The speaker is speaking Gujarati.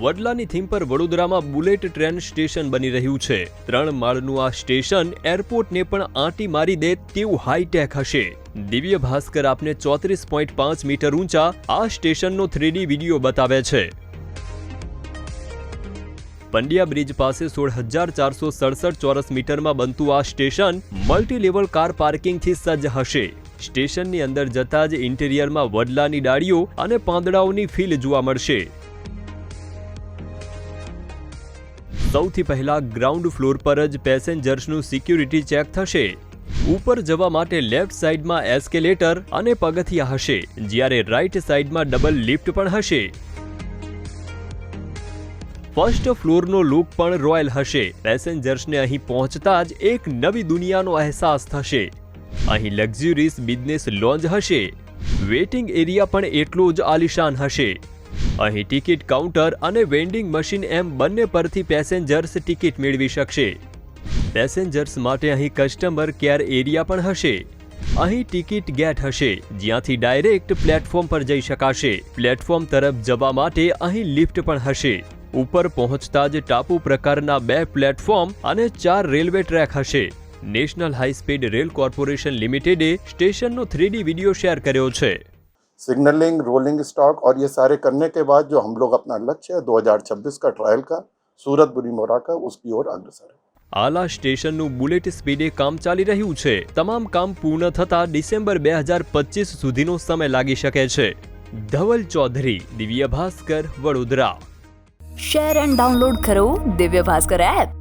વડલાની થીમ પર વડોદરામાં બુલેટ ટ્રેન સ્ટેશન બની રહ્યું છે. ત્રણ માળનું આ સ્ટેશન એરપોર્ટને પણ આંટી મારી દે તેવું હાઈટેક હશે. દિવ્ય ભાસ્કર આપને ચોત્રીસ પોઈન્ટ પાંચ મીટર ઊંચા આ સ્ટેશનનો થ્રીડી વીડિયો બતાવે છે. પંડ્યા બ્રિજ પાસે સોળ હજાર ચારસો સડસઠ ચોરસ મીટરમાં બનતું આ સ્ટેશન મલ્ટીલેવલ કાર પાર્કિંગથી સજ્જ હશે. સ્ટેશનની અંદર જતા જ ઇન્ટિરિયરમાં વડલાની ડાળીઓ અને પાંદડાઓની ફીલ જોવા મળશે. સૌથી પહેલા ગ્રાઉન્ડ ફ્લોર પર જ પેસેન્જર્સનું સિક્યુરિટી ચેક થશે. ઉપર જવા માટે લેફ્ટ સાઈડમાં એસ્કેલેટર અને પગથિયા હશે, જ્યારે રાઈટ સાઈડમાં ડબલ લિફ્ટ પણ હશે. ફર્સ્ટ ફ્લોરનો લુક પણ રોયલ હશે. પેસેન્જર્સને અહીં પહોંચતા જ એક નવી દુનિયાનો અહેસાસ થશે. અહીં લક્ઝ્યુરિયસ બિઝનેસ લોન્જ હશે. વેટિંગ એરિયા પણ એટલો જ આલિશાન હશે. અહીં ટિકિટ કાઉન્ટર અને વેન્ડિંગ મશીન એમ બંને પરથી પેસેન્જર્સ ટિકિટ મેળવી શકશે. પેસેન્જર્સ માટે અહીં કસ્ટમર કેર એરિયા પણ હશે. અહીં ટિકિટ ગેટ હશે, જ્યાંથી ડાયરેક્ટ પ્લેટફોર્મ પર જઈ શકાશે. પ્લેટફોર્મ તરફ જવા માટે અહીં લિફ્ટ પણ હશે. ઉપર પહોંચતા જ ટાપુ પ્રકારના બે પ્લેટફોર્મ અને ચાર રેલવે ટ્રેક હશે. National high speed rail corporation લિમિટેડે સ્ટેશનનો થ્રીડી વીડિયો શેર કર્યો છે. सिग्नलिंग रोलिंग स्टॉक और ये सारे करने के बाद जो हम लोग अपना लक्ष्य है 2026 का ट्रायल का सूरत बुरी मोरा का उसकी ओर अग्रसर है આલા સ્ટેશનનું બુલેટ સ્પીડે કામ ચાલી રહ્યું છે તમામ કામ પૂર્ણ થતા ડિસેમ્બર બે હજાર પચીસ સુધીનો સમય લાગી શકે છે Dhaval Chaudhary Divya Bhaskar Vadodara share and download કરો દિવ્ય ભાસ્કર એપ